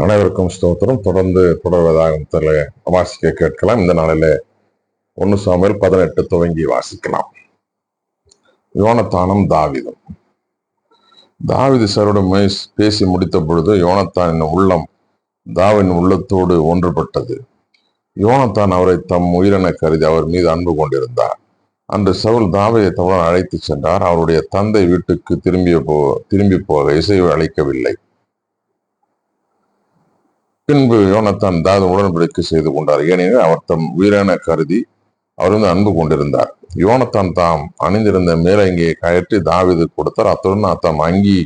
அனைவருக்கும் ஸ்தோத்திரம். தொடர்ந்து தொடர்வதாக வாசிக்க கேட்கலாம். இந்த நாளில ஒன்னு சாமுவேல் பதினெட்டு துவங்கி வாசிக்கலாம். யோனத்தானம் தாவிதம். தாவிது சருடன் பேசி முடித்த பொழுது யோனத்தானின் உள்ளம் தாவின் உள்ளத்தோடு ஒன்றுபட்டது. யோனத்தான் அவரை தம் உயிரென கருதி அவர் மீது அன்பு கொண்டிருந்தார். அன்று சவுல் தாவையை தவறான அழைத்து சென்றார். அவருடைய தந்தை வீட்டுக்கு திரும்பிய போ திரும்பி போக இசைவு அழைக்கவில்லை பின்பு யோனத்தான் தாது உடன்படிக்கை செய்து கொண்டார். ஏனெனில் அவர் தம் உயிரான கருதி அவர் வந்து அன்பு கொண்டிருந்தார். யோனத்தான் தாம் அணிந்திருந்த மேலங்கியை கயற்றி தாவிது கொடுத்தார். அத்துடன் தம் அங்கி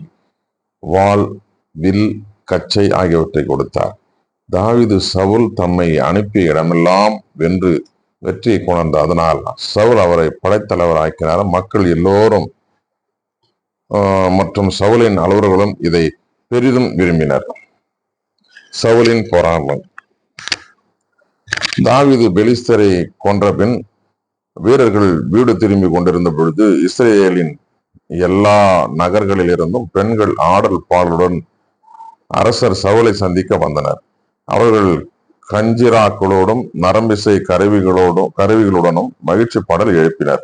வால் வில் கச்சை ஆகியவற்றை கொடுத்தார். தாவிது சவுல் தம்மை அனுப்பிய இடமெல்லாம் வென்று வெற்றியை கொணர்ந்த அதனால் சவுல் அவரை படைத்தலைவர் ஆக்கினார் மக்கள் எல்லோரும் மற்றும் சவுலின் அலுவலர்களும் இதை பெரிதும் விரும்பினர். சவுலின் பொறாமை தாவிது பெலிஸ்தரை கொன்ற பின் வீரர்கள் வீடு திரும்பி கொண்டிருந்த பொழுது இஸ்ரேலின் எல்லா நகர்களிலிருந்தும் பெண்கள் ஆடல் பாலுடன் அரசர் சவுலை சந்திக்க வந்தனர். அவர்கள் கஞ்சிராக்களோடும் நரம்பிசை கருவிகளோடும் கருவிகளுடனும் மகிழ்ச்சி பாடல் எழுப்பினர்.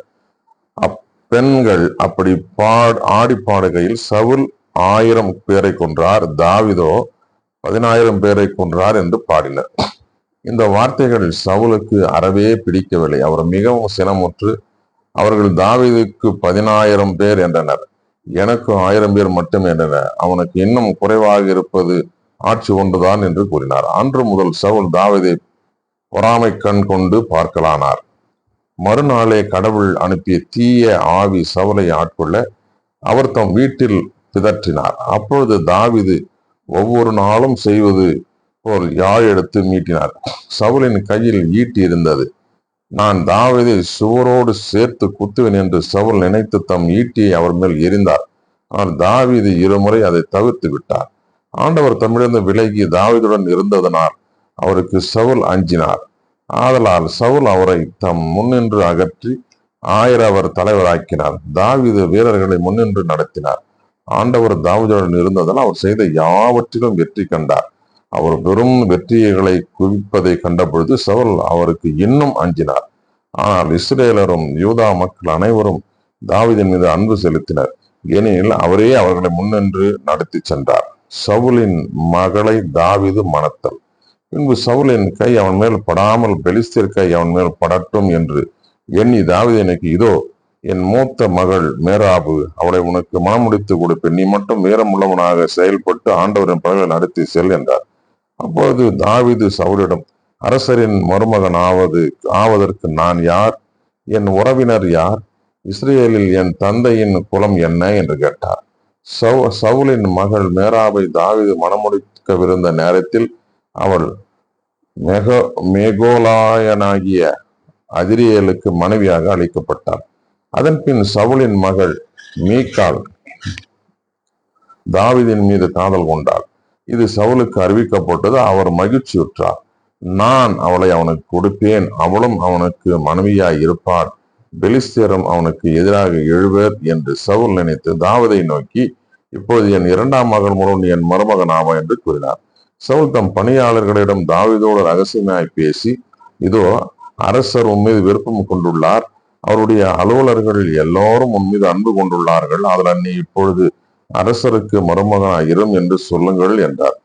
அப்பெண்கள் அப்படி பாட் ஆடி பாடுகையில் சவுல் ஆயிரம் பேரை கொன்றார். தாவிதோ பதினாயிரம் பேரை கொன்றார் என்று பாடினர். இந்த வார்த்தைகள் சவுலுக்கு அறவே பிடிக்கவில்லை. அவர் மிகவும் சினமுற்று அவர்கள் தாவிதுக்கு பதினாயிரம் பேர் என்றனர். எனக்கு ஆயிரம் பேர் மட்டும் என்றனர். அவனுக்கு இன்னும் குறைவாக இருப்பது ஆட்சி ஒன்றுதான் என்று கூறினார். அன்று முதல் சவுல் தாவிதை பொறாமை கண் கொண்டு பார்க்கலானார். மறுநாளே கடவுள் அனுப்பிய தீய ஆவி சவுலை ஆட்கொள்ள அவர் தம் வீட்டில் பிதற்றினார். அப்பொழுது தாவிது ஒவ்வொரு நாளும் செய்வது போல் யாழ் எடுத்து மீட்டினார். சவுலின் கையில் ஈட்டி இருந்தது. நான் தாவதை சுவரோடு சேர்த்து குத்துவேன் என்று சவுல் நினைத்து தம் ஈட்டியை அவர் மேல் எரிந்தார் ஆனால் தாவிது இருமுறை அதை தவிர்த்து விட்டார். ஆண்டவர் தம்மிடந்து விலகி தாவிதுடன் இருந்ததனால் அவருக்கு சவுல் அஞ்சினார். ஆதலால் சவுல் அவரை தம் முன்னின்று அகற்றி ஆயிரவர் தலைவராக்கினார். தாவிது வீரர்களை முன்னின்று நடத்தினார். ஆண்டவர் தாவிதுடன் இருந்ததால் அவர் செய்த யாவற்றிலும் வெற்றி கண்டார். அவர் வெறும் வெற்றிகளை குவிப்பதை கண்டபொழுது சவுல் அவருக்கு இன்னும் அஞ்சினார். ஆனால் இஸ்ரேலரும் யூதா மக்கள் அனைவரும் தாவிதின் மீது அன்பு செலுத்தினர். ஏனெனில் அவரே அவர்களை முன்னின்று நடத்தி சென்றார். சவுலின் மகளை தாவிது மணத்தல். பின்பு சவுலின் கை அவன் மேல் படாமல் பெலிஸ்தீர் கை அவன் மேல் படட்டும் என்று எண்ணி தாவிதனுக்கு இதோ என் மூத்த மகள் மேராபு அவளை உனக்கு மனமுடித்து கொடுப்பேன். நீ மட்டும் வீரமுள்ளவனாக செயல்பட்டு ஆண்டவரின் பதவியை நடத்தி செல் என்றார். அப்பொழுது தாவிது சவுலிடம் அரசரின் மருமகன் ஆவது ஆவதற்கு நான் யார்? என் உறவினர் யார்? இஸ்ரேலில் என் தந்தையின் குலம் என்ன? என்று கேட்டார். சவு சவுலின் மகள் மேராவை தாவிது மணமுடிக்கவிருந்த நேரத்தில் அவள் மெக மேகோலாயனாகிய அதிரியலுக்கு மனைவியாக அளிக்கப்பட்டார் அதன் பின் சவுளின் மகள் மீக்கால் தாவிதின் மீது காதல் கொண்டாள். இது சவுலுக்கு அறிவிக்கப்பட்டது. அவர் மகிழ்ச்சியுற்றார். நான் அவளை அவனுக்கு கொடுப்பேன். அவளும் அவனுக்கு மனைவியாய் இருப்பாள் பெலிஸ்தேரம் அவனுக்கு எதிராக எழுவர் என்று சவுல் நினைத்து தாவதை நோக்கி இப்பொழுது என் இரண்டாம் மகன் மூலம் என் மருமகன் ஆவா என்று கூறினார். சவுல் தம் பணியாளர்களிடம் தாவிதோடு ரகசியமாய் பேசி இதோ அரசர் உன் மீது விருப்பம் கொண்டுள்ளார். அவருடைய அலுவலர்கள் எல்லோரும் உன் மீது அன்பு கொண்டுள்ளார்கள். அதில் நீ இப்பொழுது அரசருக்கு மருமகனாயிரும் என்று சொல்லுங்கள் என்றார்.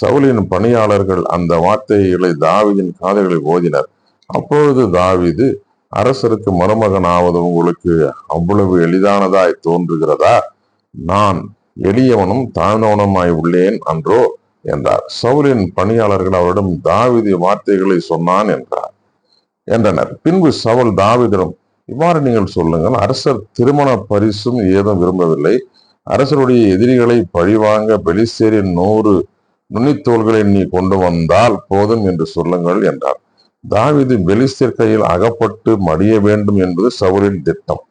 சவுலின் பணியாளர்கள் அந்த வார்த்தைகளை தாவிதின் காதுகளில் ஓதினர். அப்பொழுது தாவிது அரசருக்கு மருமகனாவது உங்களுக்கு அவ்வளவு எளிதானதாய் தோன்றுகிறதா? நான் எளியவனும் தாழ்ந்தவனுமாய் உள்ளேன் அன்றோ? என்றார். சவுலின் பணியாளர்கள் அவரிடம் தாவிதி வார்த்தைகளை சொன்னான் என்றார். என்றனர். பின்பு சவுல் தாவிதிடம் இவ்வாறு நீங்கள் சொல்லுங்கள் அரசர் திருமண பரிசும் ஏதும் விரும்பவில்லை. அரசருடைய எதிரிகளை பழிவாங்க பெலிஸ்தேரின் நூறு நுனித்தோள்களை நீ கொண்டு வந்தால் போதும் என்று சொல்லுங்கள் என்றார். தாவிது பெலிஸ்தர் கையில் அகப்பட்டு மடிய வேண்டும் என்பது சவுலின் திட்டம்.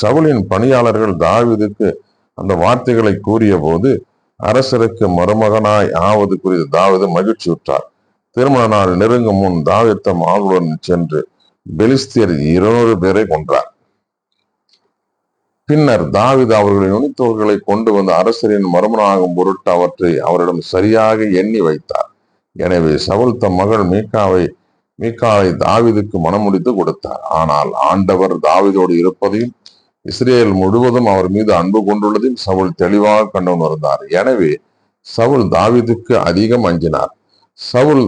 சவுலின் பணியாளர்கள் தாவிதுக்கு அந்த வார்த்தைகளை கூறிய போது அரசருக்கு மருமகனாய் ஆவது குறித்து தாவிது மகிழ்ச்சியுற்றார். திருமண நாள் நெருங்கும் முன் தாவித்தம் ஆளுடன் சென்று பெலிஸ்தியர் இருநூறு பேரை கொன்றார். பின்னர் தாவித் அவர்களின் நுனித்தோள்களை கொண்டு வந்து அரசரின் மர்மனாகும் பொருட்டு அவற்றை அவரிடம் சரியாக எண்ணி வைத்தார். எனவே சவுல் தம் மகள் மீகாவை மீகாவை தாவிதுக்கு மனமுடித்து கொடுத்தார். ஆனால் ஆண்டவர் தாவிதோடு இருப்பதையும் இஸ்ரேல் முழுவதும் அவர் மீது அன்பு கொண்டுள்ளதையும் சவுல் தெளிவாக கண்டு உணர்ந்தார். எனவே சவுல் தாவிதுக்கு அதிகம் அஞ்சினார். சவுல்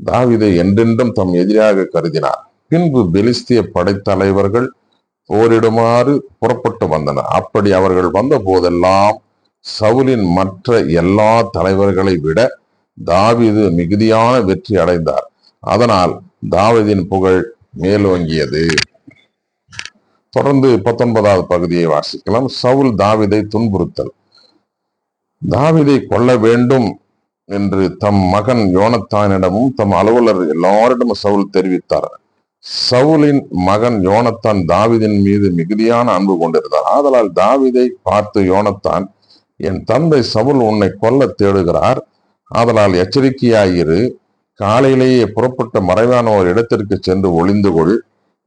தாவிதை என்றென்றும் தம் எதிராக கருதினார். பின்பு பெலிஸ்திய படைத்தலைவர்கள் போரிடுமாறு புறப்பட்டு வந்தனர். அப்படி அவர்கள் வந்த போதெல்லாம் சவுலின் மற்ற எல்லா தலைவர்களை விட தாவிது மிகுதியான வெற்றி அடைந்தார். அதனால் தாவிதின் புகழ் மேலோங்கியது. தொடர்ந்து பத்தொன்பதாவது பகுதியை வாசிக்கலாம். சவுல் தாவிதை துன்புறுத்தல். தாவிதை கொல்ல வேண்டும் என்று தம் மகன் யோனத்தானிடமும் தம் அலுவலர் எல்லாரிடமும் சவுல் தெரிவித்தார். சவுலின் மகன் யோனத்தான் தாவிதின் மீது மிகுதியான அன்பு கொண்டிருந்தார். ஆதலால் தாவிதை பார்த்து யோனத்தான் என் தந்தை சவுல் உன்னை கொல்ல தேடுகிறார். ஆதலால் எச்சரிக்கையாயிரு. காலையிலேயே புறப்பட்ட மறைவான ஒரு இடத்திற்கு சென்று ஒளிந்து கொள்.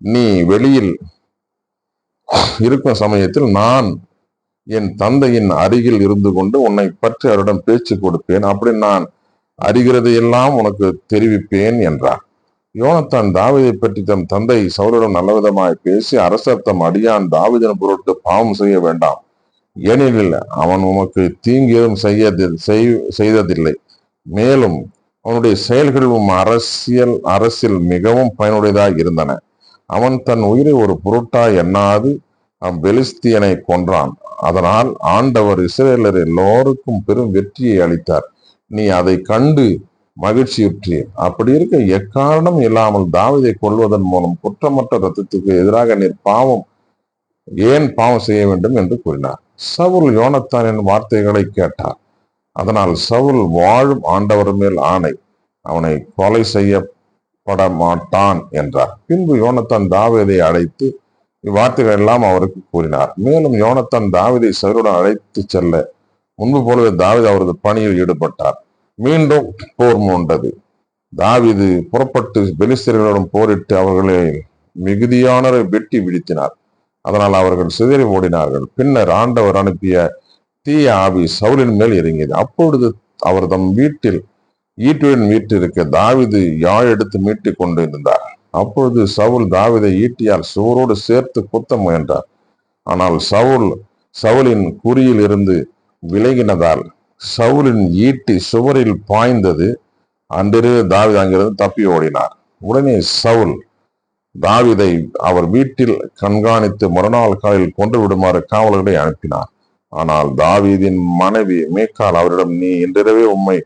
நீ வெளியில் இருக்கும் சமயத்தில் நான் என் தந்தையின் அருகில் இருந்து கொண்டு உன்னை பற்றி அவரிடம் பேச்சு கொடுப்பேன். அப்படி நான் அறிகிறதையெல்லாம் உனக்கு தெரிவிப்பேன் என்றார். யோனத்தான் தாவிதை பற்றி தம் தந்தை சவுலிடம் நல்லவிதமாய் பேசி அரசர் தம் அடியான் தாவிதன் பொருட்டு பாவம் செய்ய வேண்டாம். ஏனெனில் அவன் உமக்கு தீங்கு எதுவும் செய்ய செய்- செய்ததில்லை. மேலும் அவனுடைய செயல்களும் உம் அரசியல் அரசில் மிகவும் பயனுடையதாக இருந்தன. அவன் தன் உயிரை ஒரு பொருட்டாய் எண்ணாது பெலிஸ்தியனை கொன்றான். அதனால் ஆண்டவர் இஸ்ரேலர் எல்லோருக்கும் பெரும் வெற்றியை அளித்தார். நீ அதை கண்டு மகிழ்ச்சியுற்றி அப்படி இருக்க எக்காரணம் இல்லாமல் தாவீதை கொள்வதன் மூலம் குற்றமற்ற ரத்தத்துக்கு எதிராக நீர் பாவம் ஏன் பாவம் செய்ய வேண்டும் என்று கூறினார். சவுல் யோனத்தானின் வார்த்தைகளை கேட்டார். அதனால் சவுல் வாழும் ஆண்டவர் மேல் ஆணை. அவனை கொலை செய்யப்பட மாட்டான் என்றார். பின்பு யோனத்தான் தாவீதை அழைத்து இவ்வார்த்தைகள் எல்லாம் அவருக்கு கூறினார். மேலும் யோனத்தான் தாவீதை சவுலுடன் அழைத்து செல்ல முன்பு போலவே தாவீது அவரது பணியில் ஈடுபட்டார். மீண்டும் போர் மூண்டது. தாவிது புறப்பட்டு பெலிஸ்தர்களுடன் போரிட்டு அவர்களை மிகுதியானரை வெட்டி வீழ்த்தினார். அதனால் அவர்கள் சிதறி ஓடினார்கள். பின்னர் ஆண்டவர் அனுப்பிய தீய ஆவி சவுலின் மேல் இறங்கியது. அப்பொழுது அவர் தம் வீட்டில் ஈட்டியுடன் வீட்டிற்கு தாவிது யாழ் எடுத்து மீட்டிக் கொண்டு இருந்தார். அப்பொழுது சவுல் தாவிதை ஈட்டியால் சுவரோடு சேர்த்து குத்த முயன்றார். ஆனால் சவுல் சவுலின் குறியில் இருந்து விலகினதால் சவுலின் ஈட்டி சுவரில் பாய்ந்தது. அன்றிரவு தாவித அங்கிருந்து தப்பி ஓடினார். உடனே சவுல் தாவிதை அவர் வீட்டில் கண்காணித்து மறுநாள் காலையில் கொண்டு விடுமாறு காவலர்களை அனுப்பினார். ஆனால் தாவீதின் மனைவி மேக்கால் அவரிடம் நீ இன்றிரவே உம்மை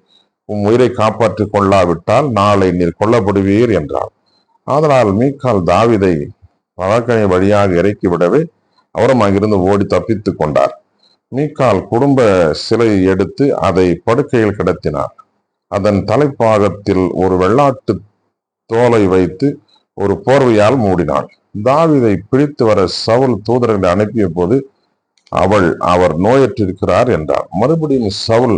உம் உயிரை காப்பாற்றிக் கொள்ளாவிட்டால் நாளை நீர் கொல்லப்படுவீர் என்றார் ஆதலால் மீக்கால் தாவிதை பழக்கணி வழியாக இறக்கிவிடவே அவரும் அங்கிருந்து ஓடி தப்பித்துக் கொண்டார். மீக்கால் குடும்ப சிலையை எடுத்து அதை படுக்கையில் கிடத்தினார். அதன் தலைப்பாகத்தில் ஒரு வெள்ளாட்டு தோலை வைத்து ஒரு போர்வையால் மூடினாள். தாவிதை பிடித்து வர சவுல் தூதர்களை அனுப்பிய போது அவள் அவர் நோயற்றிருக்கிறார் என்றார். மறுபடியும் சவுல்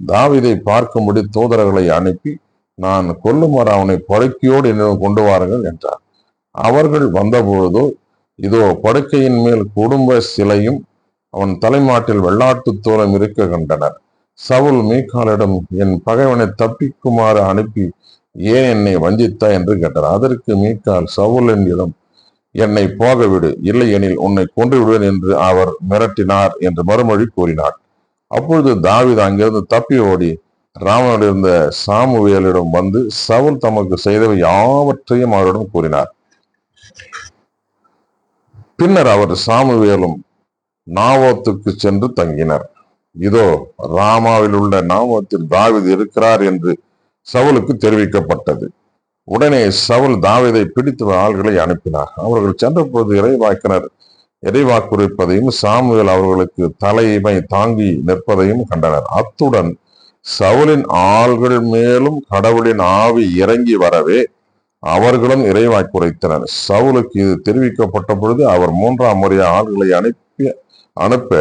தாவிதை பார்க்கும்படி தூதர்களை அனுப்பி நான் கொல்லுமாறு அவனை படுக்கையோடு என்னிடம் கொண்டு வாருங்கள் என்றார். அவர்கள் வந்தபொழுதோ இதோ படுக்கையின் மேல் குடும்ப சிலையும் அவன் தலைமாட்டில் வெள்ளாட்டு தோலம் இருக்க கண்டனர் சவுல் மீகாலிடம் என் பகைவனை தப்பிக்குமாறு அனுப்பி ஏன் என்னை வஞ்சித்தா என்று கேட்டார். அதற்கு மீக்கால் சவுல் சவுலினிடம் என்னை போக விடு இல்லையெனில் உன்னை கொன்று விடுவேன் என்று அவர் மிரட்டினார் என்று மறுமொழி கூறினார். அப்பொழுது தாவித் அங்கிருந்து தப்பி ஓடி ராமனிடம் இருந்த சாமுவேலிடம் வந்து சவுல் தமக்கு செய்தவை யாவற்றையும் அவரிடம் கூறினார். பின்னர் அவர் சாமுவேலும் நாவோத்துக்கு சென்று தங்கினர். இதோ ராமாவில் உள்ள நாமத்தில் தாவிது இருக்கிறார் என்று சவுலுக்கு தெரிவிக்கப்பட்டது. உடனே சவுல் தாவிதை பிடித்து ஆள்களை அனுப்பினார். அவர்கள் சென்றபோது இறைவாக்கினர் இறைவாக்குரைப்பதையும் சாமுவேல் அவர்களுக்கு தலைமை தாங்கி நிற்பதையும் கண்டனர். அத்துடன் சவுலின் ஆள்கள் மேலும் கடவுளின் ஆவி இறங்கி வரவே அவர்களும் இறைவாய்க்குரைத்தனர் சவுலுக்கு இது தெரிவிக்கப்பட்ட பொழுது அவர் மூன்றாம் முறை ஆள்களை அனுப்பி அனுப்ப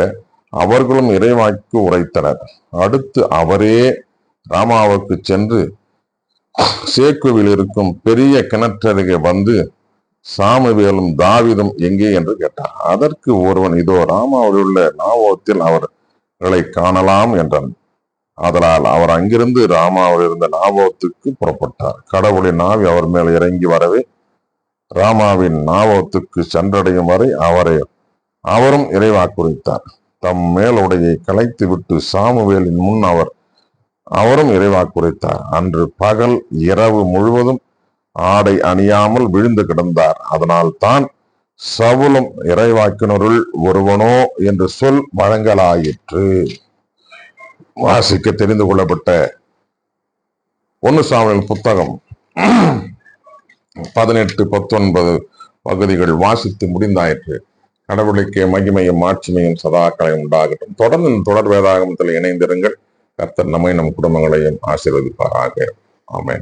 அவர்களும் இறைவாக்கு உரைத்தனர். அடுத்து அவரே ராமாவுக்கு சென்று சேக்குவில் இருக்கும் பெரிய கிணற்றருகே வந்து சாமுவேலும் தாவிதும் எங்கே என்று கேட்டார். அதற்கு ஒருவன் இதோ ராமாவில் உள்ள நாவோத்தில் அவர்களை காணலாம் என்றான். ஆதலால் அவர் அங்கிருந்து ராமாவில் இருந்த நாவோத்துக்கு புறப்பட்டார். கடவுளின் நாவி அவர் மேல் இறங்கி வரவே ராமாவின் நாவோத்துக்கு சென்றடையும் வரை அவரை அவரும் இறைவாக்குரைத்தார். தம் மேலுடையை கலைத்து விட்டு சாமுவேலின் முன் அவர் அவரும் இறைவாக்குரைத்தார். அன்று பகல் இரவு முழுவதும் ஆடை அணியாமல் விழுந்து கிடந்தார். அதனால் தான் சவுலும் இறைவாக்கினருள் ஒருவனோ என்று சொல் வழங்கலாயிற்று. வாசிக்க தெரிந்து கொள்ளப்பட்ட ஒன்னு சாமுவேல் புத்தகம் பதினெட்டு பத்தொன்பது பகுதிகள் வாசித்து முடிந்தாயிற்று. கடவுளுக்கு மகிமையும் ஆட்சிமையும் சதாக்களையும் உண்டாகட்டும். தொடர்ந்து இந்த தொடர் வேதாகமத்தில் இணைந்திருங்கள். கர்த்தர் நம்மை நம் குடும்பங்களையும் ஆசீர்வதிப்பாராக. ஆமேன்.